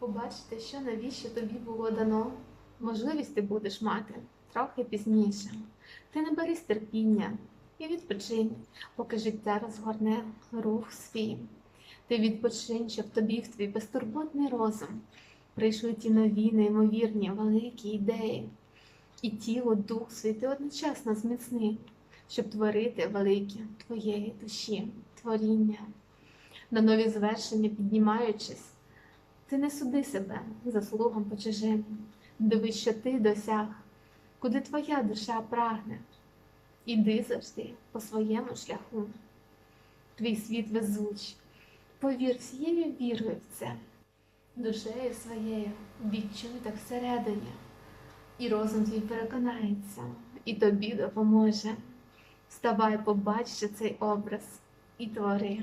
Побачити, що навіщо тобі було дано, можливість ти будеш мати трохи пізніше. Ти не бери терпіння і відпочинь, поки життя розгорне рух свій. Ти відпочинь, щоб тобі в твій безтурботний розум прийшли ті нові, неймовірні, великі ідеї. І тіло, дух свій ти одночасно зміцни, щоб творити великі твоєї душі, творіння. На нові звершення піднімаючись, ти не суди себе заслугам по чужим. Дивись, що ти досяг, куди твоя душа прагне. Іди завжди по своєму шляху. Твій світ везуч, повір всією вірою в це, душею своєю відчуй так всередині, і розум твій переконається, і тобі допоможе. Вставай, побач ще цей образ і твори.